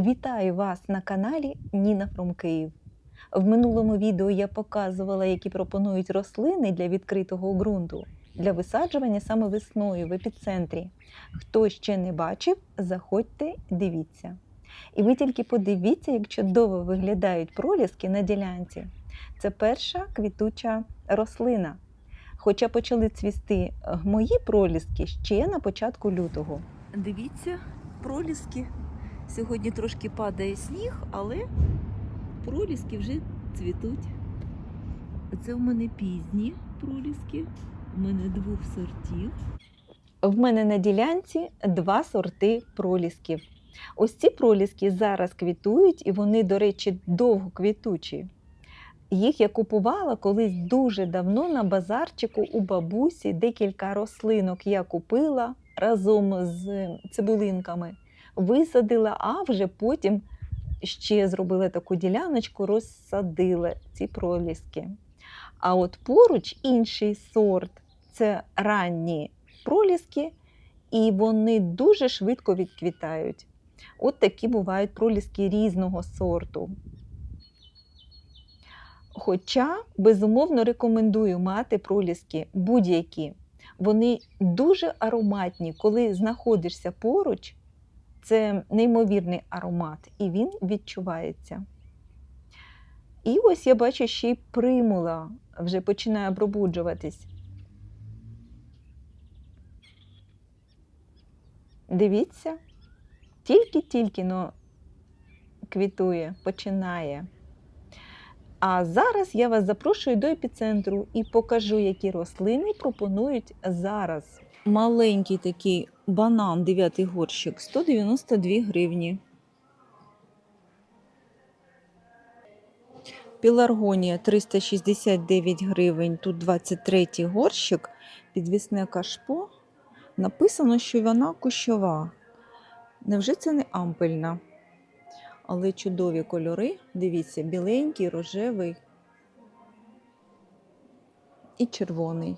Вітаю вас на каналі Ніна Фром Київ. В минулому відео я показувала, які пропонують рослини для відкритого ґрунту для висаджування саме весною в епіцентрі. Хто ще не бачив, заходьте, дивіться. І ви тільки подивіться, як чудово виглядають проліски на ділянці. Це перша квітуча рослина. Хоча почали цвісти е, мої проліски ще на початку лютого. Дивіться, проліски. Сьогодні трошки падає сніг, але проліски вже цвітуть. Це в мене пізні проліски, у мене двох сортів. В мене на ділянці два сорти пролісків. Ось ці проліски зараз квітують, і вони, до речі, довго квітучі. Їх я купувала колись дуже давно на базарчику у бабусі. Декілька рослинок я купила разом з цибулинками, висадила, а вже потім ще зробила таку діляночку, розсадила ці проліски. А от поруч інший сорт це ранні проліски, і вони дуже швидко відквітають. От такі бувають проліски різного сорту. Хоча, безумовно, рекомендую мати проліски будь-які. Вони дуже ароматні, коли знаходишся поруч, це неймовірний аромат, і він відчувається. І ось я бачу, ще й примула вже починає пробуджуватись. Дивіться, тільки-тільки но квітує, починає. А зараз я вас запрошую до епіцентру і покажу, які рослини пропонують зараз. Маленький такий банан, 9 горщик, 192 гривні. Піларгонія 369 гривень, тут 23 горщик, підвісне кашпо. Написано, що вона кущова. Невже це не ампельна? Але чудові кольори. Дивіться, біленький, рожевий і червоний.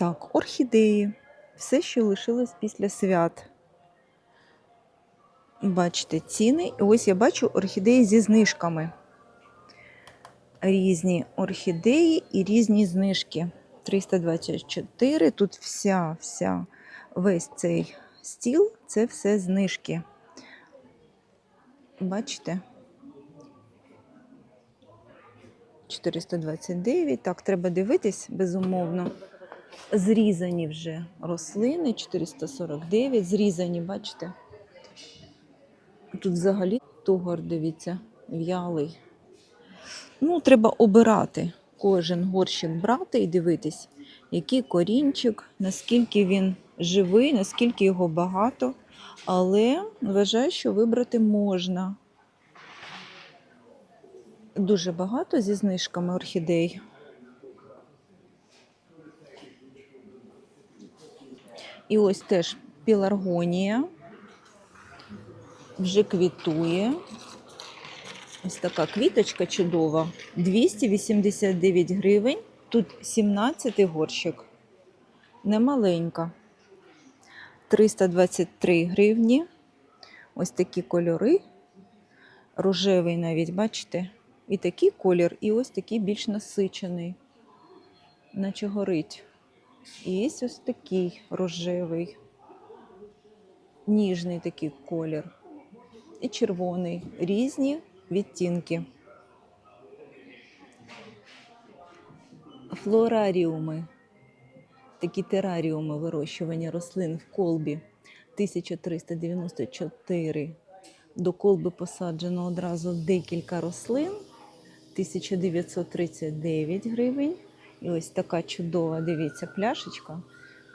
Так, орхідеї. Все, що лишилось після свят. Бачите, ціни. І ось я бачу орхідеї зі знижками. Різні орхідеї і різні знижки. 324. Тут вся, вся, весь цей стіл це все знижки. Бачите? 429. Так, треба дивитись, безумовно. Зрізані вже рослини 449. Зрізані, бачите? Тут взагалі тугор, дивіться, в'ялий. Ну, треба обирати кожен горщик брати і дивитись, який корінчик, наскільки він живий, наскільки його багато. Але вважаю, що вибрати можна. Дуже багато зі знижками орхідей. І ось теж піларгонія вже квітує. Ось така квіточка чудова. 289 гривень. Тут 17 горщик. Немаленька. 323 гривні. Ось такі кольори. Рожевий навіть, бачите? І такий колір, і ось такий більш насичений, наче горить. І є ось такий рожевий, ніжний такий колір. І червоний. Різні відтінки. Флораріуми. Такі тераріуми вирощування рослин в колбі 1394. До колби посаджено одразу декілька рослин. 1939 гривень. І ось така чудова, дивіться, пляшечка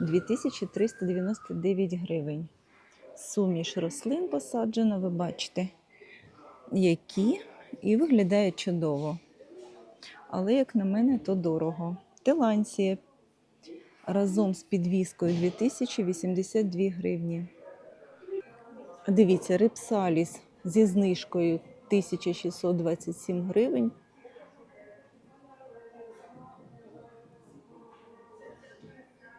2399 гривень. Суміш рослин посаджена, ви бачите, які і виглядає чудово. Але, як на мене, то дорого. Теланція разом з підвіскою 2082 гривні. Дивіться, рипсаліс зі знижкою 1627 гривень.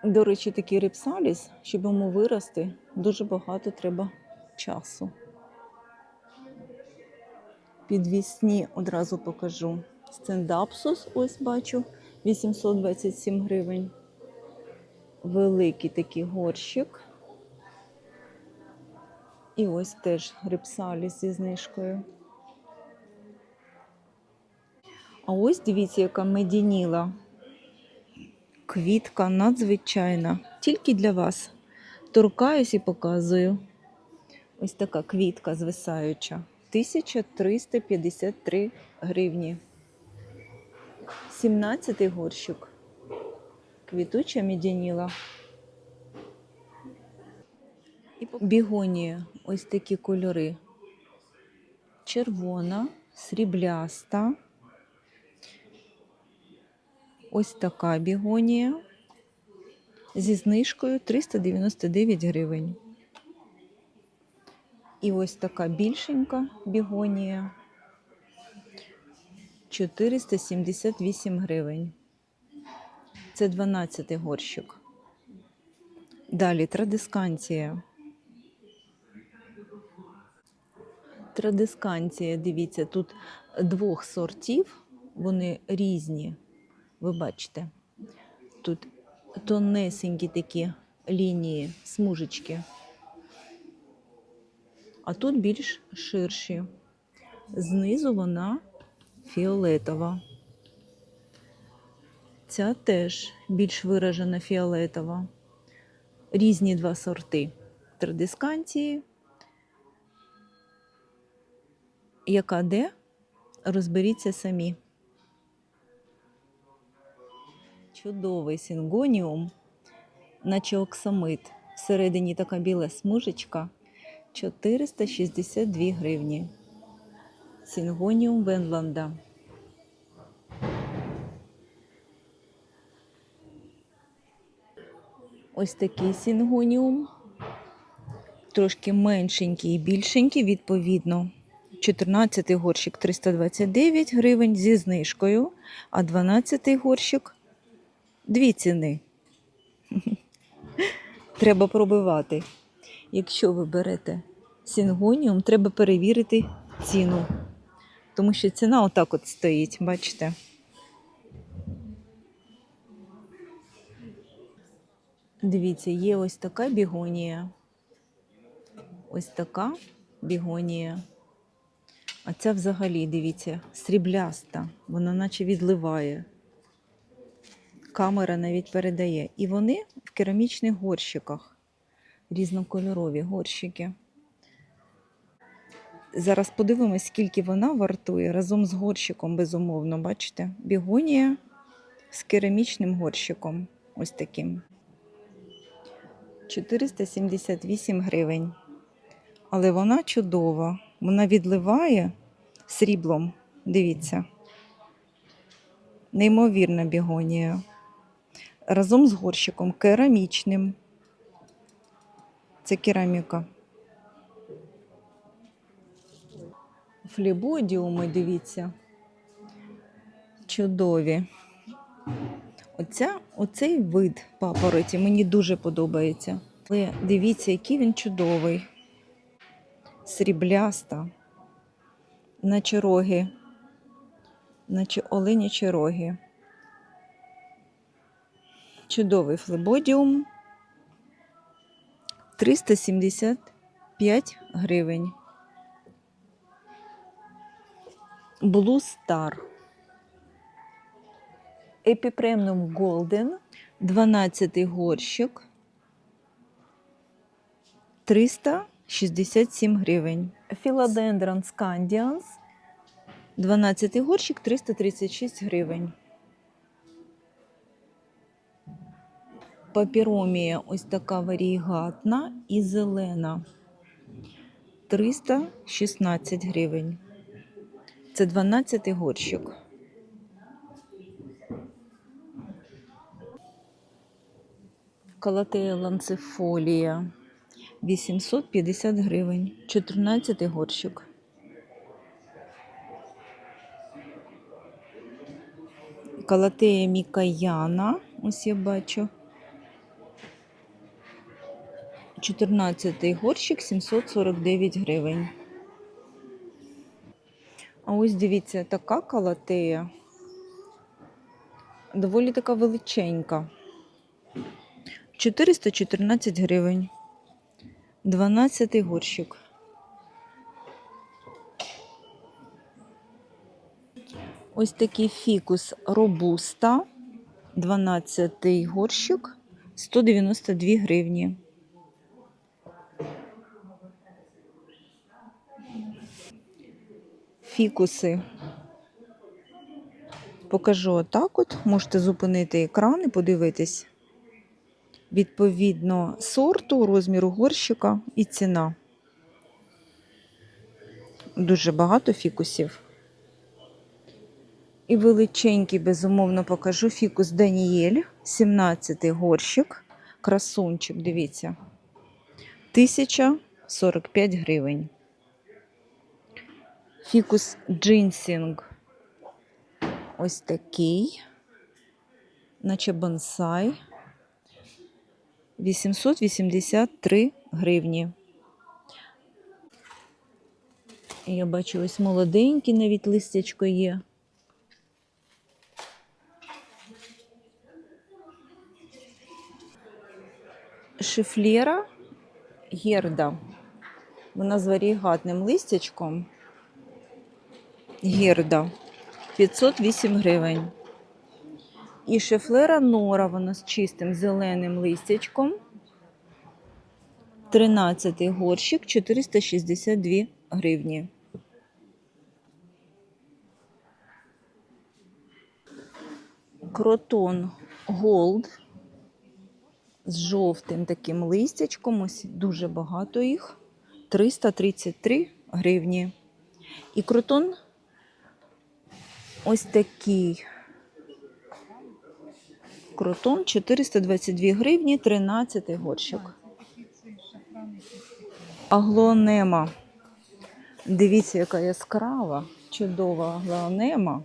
До речі, такий рипсаліс, щоб йому вирости, дуже багато треба часу. Підвісні одразу покажу. Стендапсус, ось бачу, 827 гривень. Великий такий горщик. І ось теж рипсаліс зі знижкою. А ось дивіться, яка медініла. Квітка надзвичайна. Тільки для вас. Торкаюсь і показую. Ось така квітка звисаюча. 1353 гривні. 17 горщик. Квітуча медяніла. Бігонія. Ось такі кольори. Червона, срібляста. Ось така бігонія. Зі знижкою 399 гривень. І ось така більшенька бігонія 478 гривень. Це 12 горщик. Далі традисканція. Традисканція, дивіться, тут двох сортів, вони різні. Ви бачите, тут тонесенькі такі лінії, смужечки а тут більш ширші. Знизу вона фіолетова. Ця теж більш виражена фіолетова. Різні два сорти традисканції. Яка де? Розберіться самі. Чудовий сингоніум, наче оксамит. Всередині така біла смужечка. 462 гривні. Сінгоніум Венланда. Ось такий сінгоніум. Трошки меншенький і більшенький, відповідно. 14 горщик 329 гривень зі знижкою, а 12 горщик дві ціни. Треба пробивати. Якщо ви берете сінгоніум, треба перевірити ціну. Тому що ціна отак от стоїть, бачите? Дивіться, є ось така бігонія. Ось така бігонія. А ця взагалі, дивіться, срібляста. Вона наче відливає. Камера навіть передає. І вони в керамічних горщиках. Різнокольорові горщики. Зараз подивимось, скільки вона вартує разом з горщиком, безумовно, бачите? Бігонія з керамічним горщиком. Ось таким. 478 гривень. Але вона чудова. Вона відливає сріблом. Дивіться. Неймовірна бігонія. Разом з горщиком керамічним. Це кераміка. Флібодіуми, дивіться. Чудові. Оця, оцей вид папороті мені дуже подобається. Але дивіться, який він чудовий. Срібляста, наче роги, наче оленячі роги. Чудовий флебодіум. 375 гривень. Blue Star. Епіпремнум Golden. 12 горщик. 367 гривень. Philodendron Scandians. 12 горщик 336 гривень. Папіромія ось така варігатна і зелена. 316 гривень. Це 12 горщик. Калатея ланцефолія 850 гривень. 14 горщик. Калатея Мікаяна, ось я бачу. 14 горщик 749 гривень. А ось дивіться, така калатея. Доволі така величенька. 414 гривень. 12 горщик. Ось такий фікус робуста. 12 горщик 192 гривні. Фікуси. Покажу отак от. Можете зупинити екран і подивитись. Відповідно сорту, розміру горщика і ціна. Дуже багато фікусів. І величенький, безумовно, покажу фікус Даніель, 17-й горщик, красунчик, дивіться, 1045 гривень. Фікус джинсінг. Ось такий, наче бонсай. 883 гривні. Я бачу, ось молоденький, навіть листячко є. Шифлєра герда. Вона з варігатним листячком. Герда 508 гривень. І шифлера нора, вона з чистим зеленим листячком. 13 горщик 462 гривні. Кротон Голд з жовтим таким листячком. Ось дуже багато їх. 333 гривні. І крутон ось такий. Крутон 422 гривні, 13 горщик. Аглонема. Дивіться, яка яскрава, чудова аглонема.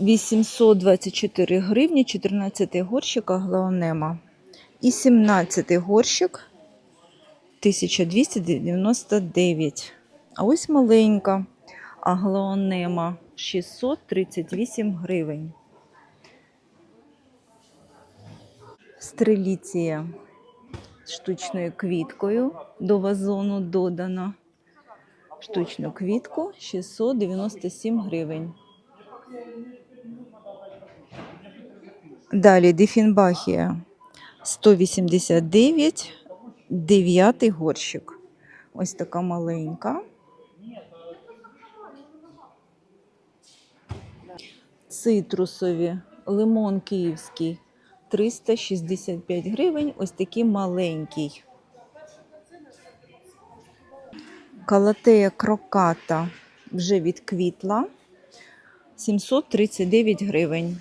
824 гривні, 14 горщик аглонема. І 17 горщик 1299. А ось маленька аглонема 638 гривень. Стреліція штучною квіткою до вазону додана. Штучну квітку 697 гривень. Далі Дифінбахія 189, 9 горщик. Ось така маленька. Цитрусові, лимон київський 365 гривень. Ось такий маленький. Калатея кроката вже відквітла 739 гривень.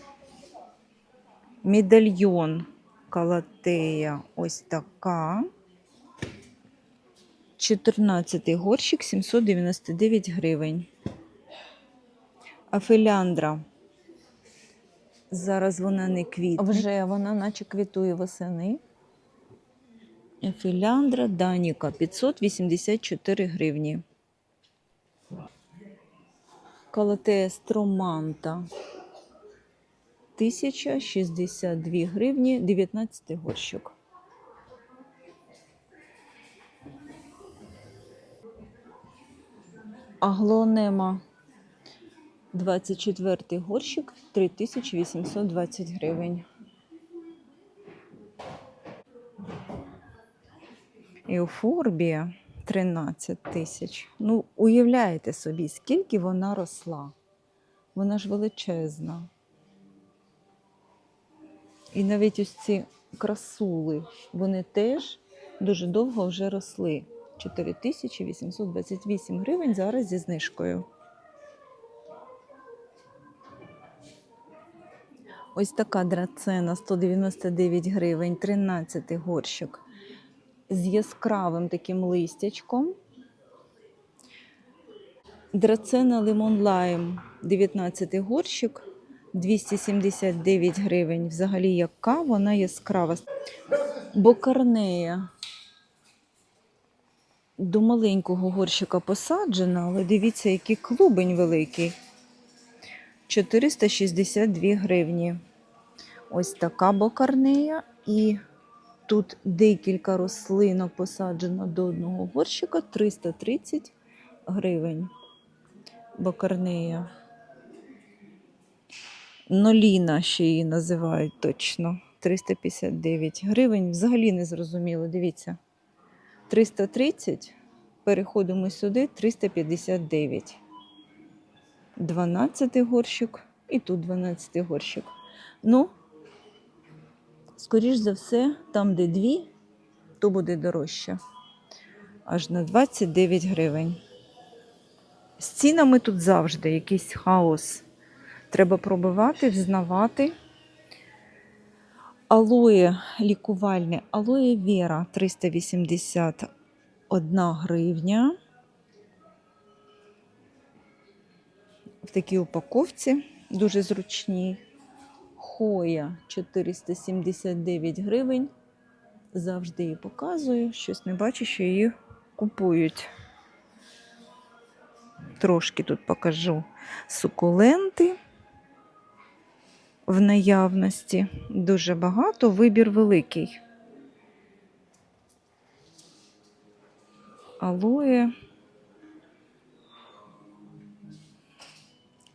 Медальйон Калатея ось така. 14 горщик 799 гривень. Афиляндра. Зараз вона не квітне. Вже вона наче квітує восени. Афиляндра Даніка 584 гривні. Калатея Строманта 1062 гривні 19 горщик. Аглонема 24 горщик 3820 гривень. Еуфорбія 13 тисяч. Ну, уявляєте собі, скільки вона росла. Вона ж величезна. І навіть ось ці красули, вони теж дуже довго вже росли. 4828 гривень зараз зі знижкою. Ось така драцена 199 гривень, 13 горщик з яскравим таким листячком. Драцена лимон лайм 19 горщик 279 гривень. Взагалі, яка вона яскрава. Бокарнея. До маленького горщика посаджена, але дивіться, який клубень великий. 462 гривні. Ось така бокарнея. І тут декілька рослинок посаджено до одного горщика 330 гривень. Бокарнея. Ноліна ще її називають точно. 359 гривень. Взагалі не зрозуміло. Дивіться. 330. Переходимо сюди 359. 12 горщик і тут 12 горщик. Ну, скоріш за все, там, де дві, то буде дорожче. Аж на 29 гривень. З цінами тут завжди якийсь хаос. Треба пробивати, взнавати. Алоє лікувальне, алоє Вера 381 гривня. В такій упаковці дуже зручній. Хоя 479 гривень. Завжди її показую. Щось не бачу, що її купують. Трошки тут покажу сукуленти в наявності. Дуже багато, вибір великий. Алоє.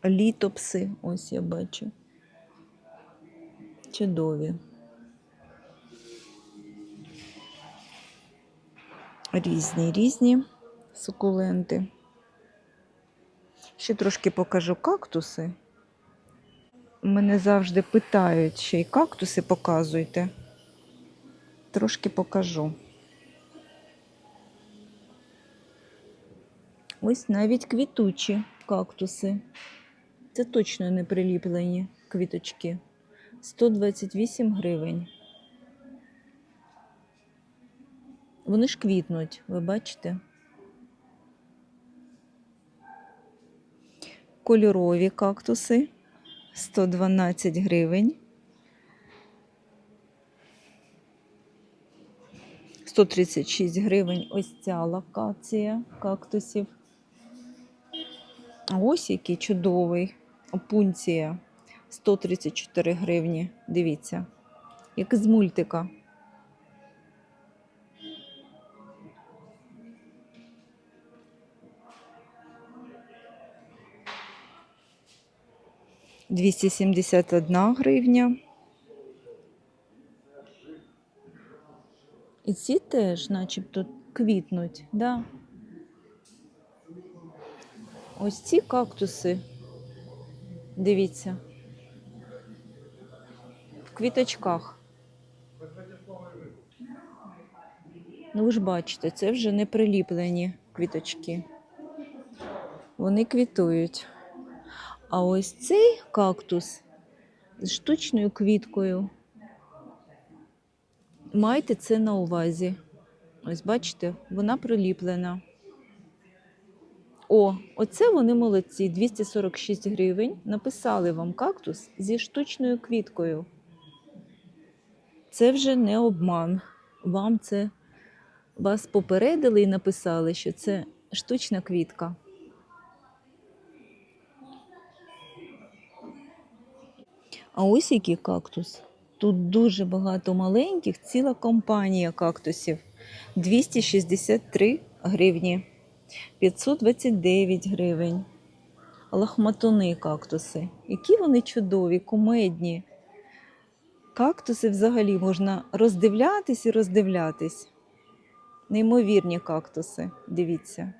Літопси, ось я бачу. Чудові. Різні, різні сукуленти. Ще трошки покажу кактуси. Мене завжди питають, ще й кактуси показуйте. Трошки покажу. Ось навіть квітучі кактуси. Це точно не приліплені квіточки. 128 гривень. Вони ж квітнуть, ви бачите? Кольорові кактуси 112 гривень. 136 гривень ось ця локація кактусів. Ось який чудовий. Опунція 134 гривні. Дивіться, як з мультика. Двісті сімдесят одна гривня. І ці теж, начебто, квітнуть, да? Ось ці кактуси. Дивіться. В квіточках. Ну, ви ж бачите, це вже не приліплені квіточки. Вони квітують. А ось цей кактус з штучною квіткою. Майте це на увазі. Ось бачите, вона приліплена. О, оце вони молодці. 246 гривень. Написали вам кактус зі штучною квіткою. Це вже не обман. Вам це вас попередили і написали, що це штучна квітка. А ось який кактус. Тут дуже багато маленьких, ціла компанія кактусів. 263 гривні. 529 гривень. Лахматуни кактуси. Які вони чудові, кумедні. Кактуси взагалі можна роздивлятись і роздивлятись. Неймовірні кактуси. Дивіться.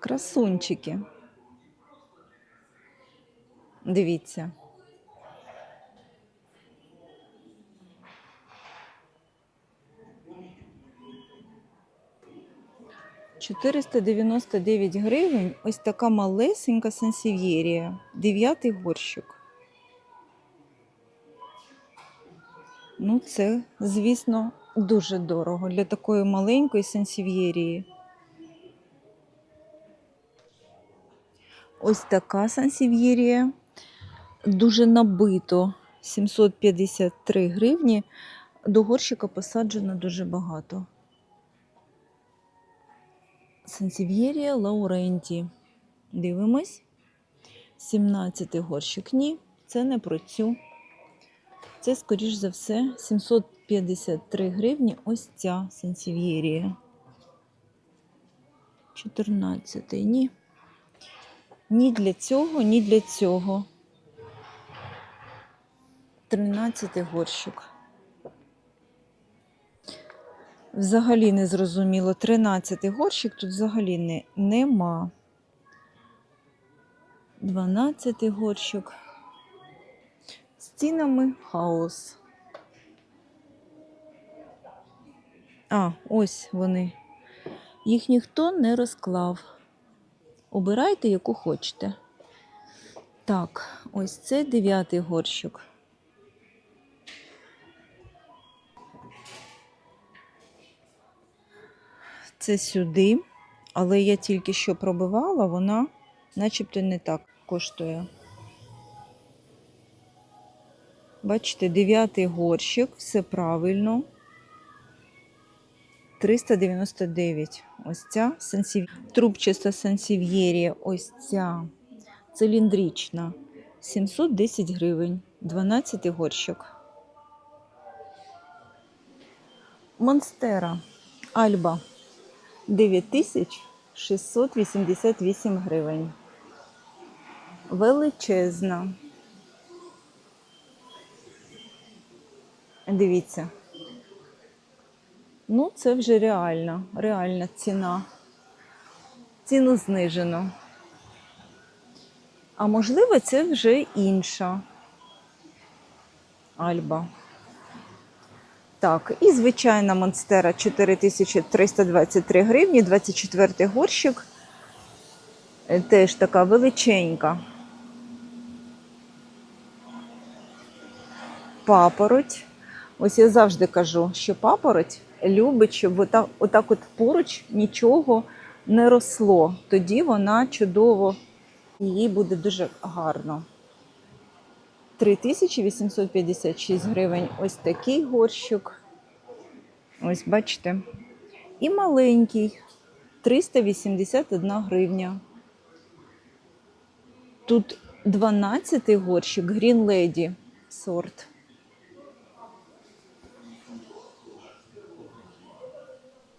Красунчики. Дивіться. Чотириста дев'яносто дев'ять гривень. Ось така малесенька сансів'єрія. Дев'ятий горщик. Ну, це, звісно, дуже дорого для такої маленької сансів'єрії. Ось така сансів'єрія. Дуже набито 753 гривні. До горщика посаджено дуже багато. Сансів'єрія Лауренті. Дивимось. 17 горщик. Ні, це не про цю. Це, скоріш за все, 753 гривні. Ось ця сансів'єрія. 14. Ні. Ні для цього, ні для цього. 13 горщик. Взагалі не зрозуміло. 13 горщик тут взагалі не, нема. 12 горщик. З цінами хаос. А, ось вони. Їх ніхто не розклав. Обирайте, яку хочете. Так, ось це дев'ятий горщик. Це сюди, але я тільки що пробивала, вона начебто не так коштує. Бачите, дев'ятий горщик, все правильно. 399. Ось ця сансів... трубчаста сансів'єрія, ось ця циліндрична. 710 гривень, 12 горщик. Монстера Альба 9688 гривень. Величезна. Дивіться. Ну, це вже реальна, реальна ціна. Ціну знижено. А можливо, це вже інша альба. Так, і звичайна монстера 4323 гривні, 24 горщик. Е, Теж така величенька. Папороть. Ось я завжди кажу, що папороть любить, щоб отак, отак от поруч нічого не росло. Тоді вона чудово, їй буде дуже гарно. 3856 гривень ось такий горщик. Ось бачите. І маленький 381 гривня. Тут 12 горщик Green Lady сорт.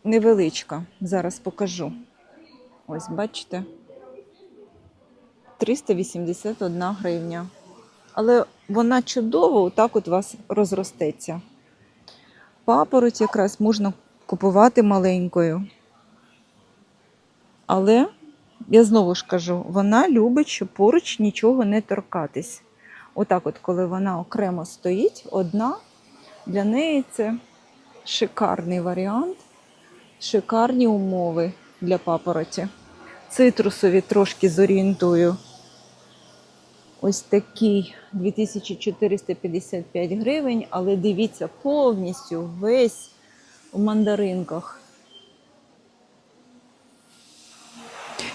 Невеличка. Зараз покажу. Ось, бачите. 381 гривня. Але вона чудово отак от у вас розростеться. Папороть якраз можна купувати маленькою. Але, я знову ж кажу, вона любить, щоб поруч нічого не торкатись. Отак, от, коли вона окремо стоїть, одна, для неї це шикарний варіант, шикарні умови для папороті. Цитрусові трошки зорієнтую. Ось такий 2455 гривень, але дивіться, повністю весь у мандаринках.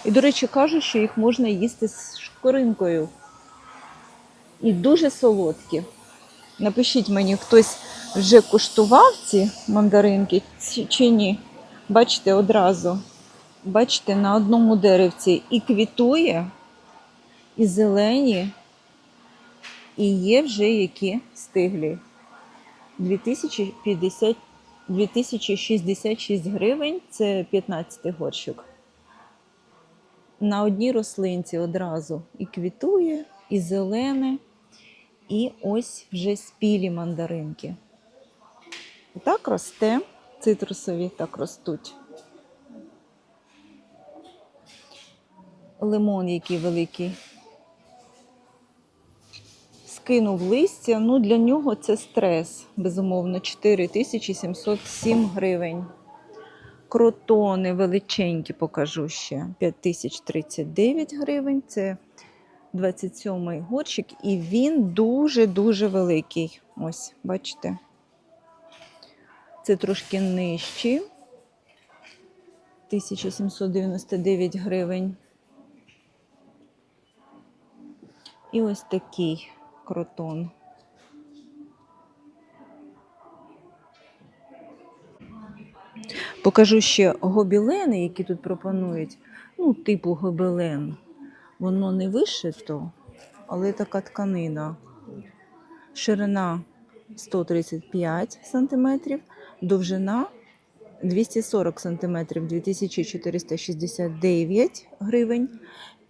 І, до речі, кажуть, що їх можна їсти з шкоринкою. І дуже солодкі. Напишіть мені, хтось вже куштував ці мандаринки чи- ні. Бачите, одразу. Бачите, на одному деревці і квітує, і зелені, і є вже які стиглі. 2050, 2066 гривень це 15 горщик. На одній рослинці одразу і квітує, і зелене, і ось вже спілі мандаринки. Так росте, цитрусові так ростуть. Лимон який великий. Скинув листя. Ну, для нього це стрес, безумовно, 4707 гривень. Кротони величенькі покажу ще. 5039 гривень. Це 27-й горщик, і він дуже-дуже великий. Ось, бачите. Це трошки нижчі. 1799 гривень. І ось такий кротон. Покажу ще гобілени, які тут пропонують. Ну, типу гобелен. Воно не вишито, але така тканина. Ширина 135 см, довжина 240 см, 2469 гривень.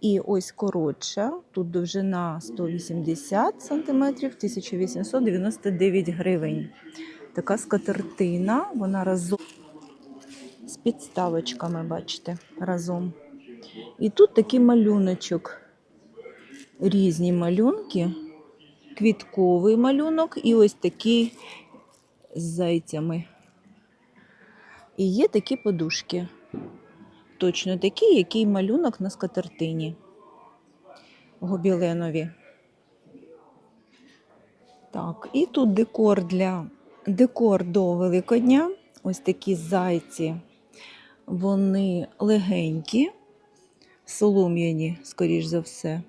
І ось коротша, тут довжина 180 см, 1899 гривень. Така скатертина, вона разом з підставочками, бачите, разом. І тут такий малюночок. Різні малюнки, квітковий малюнок і ось такий з зайцями. І є такі подушки. Точно такі, який малюнок на скатертині гобіленові. Так, і тут декор для декор до Великодня. Ось такі зайці. Вони легенькі, солом'яні, скоріш за все.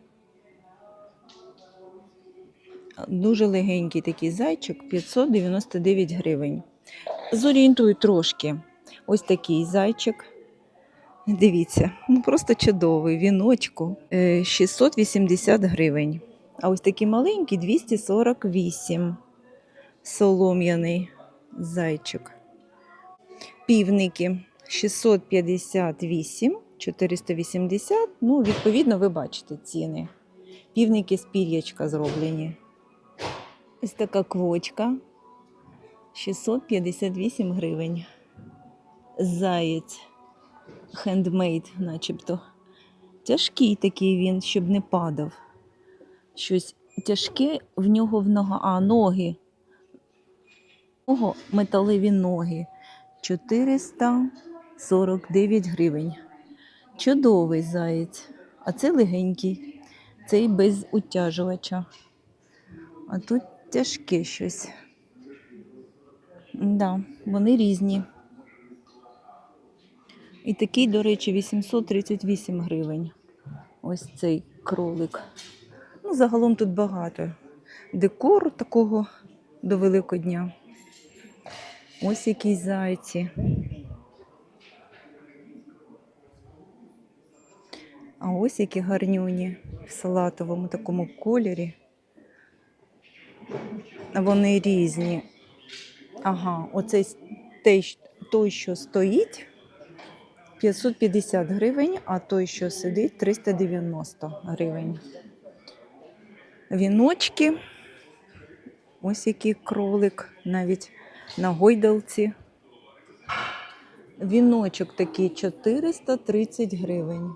Дуже легенький такий зайчик 599 гривень. Зорієнтую трошки. Ось такий зайчик. Дивіться, ну просто чудовий віночку. Е, 680 гривень. А ось такий маленький 248. Солом'яний зайчик. Півники 658, 480. Ну, відповідно, ви бачите ціни. Півники з пір'ячка зроблені. Ось така квочка 658 гривень. Заєць хендмейд, начебто. Тяжкий такий він, щоб не падав. Щось тяжке в нього в нога. А, ноги. Ого, металеві ноги. 449 гривень. Чудовий заєць. А це легенький. Цей без утяжувача. А тут тяжке щось. Да, вони різні. І такий, до речі, 838 гривень. Ось цей кролик. Ну, загалом тут багато. Декору такого до Великодня. Ось якісь зайці. А ось які гарнюні в салатовому такому кольорі. Вони різні. Ага, оцей той, що стоїть, 550 гривень, а той, що сидить, 390 гривень. Віночки. Ось який кролик, навіть на гойдалці. Віночок такий 430 гривень.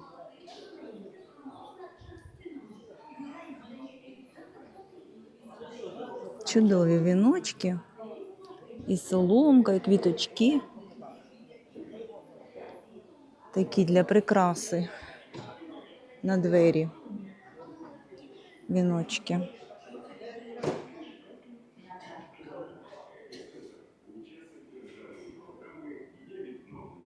Чудові віночки. І соломка, і квіточки. Такі для прикраси на двері. Віночки.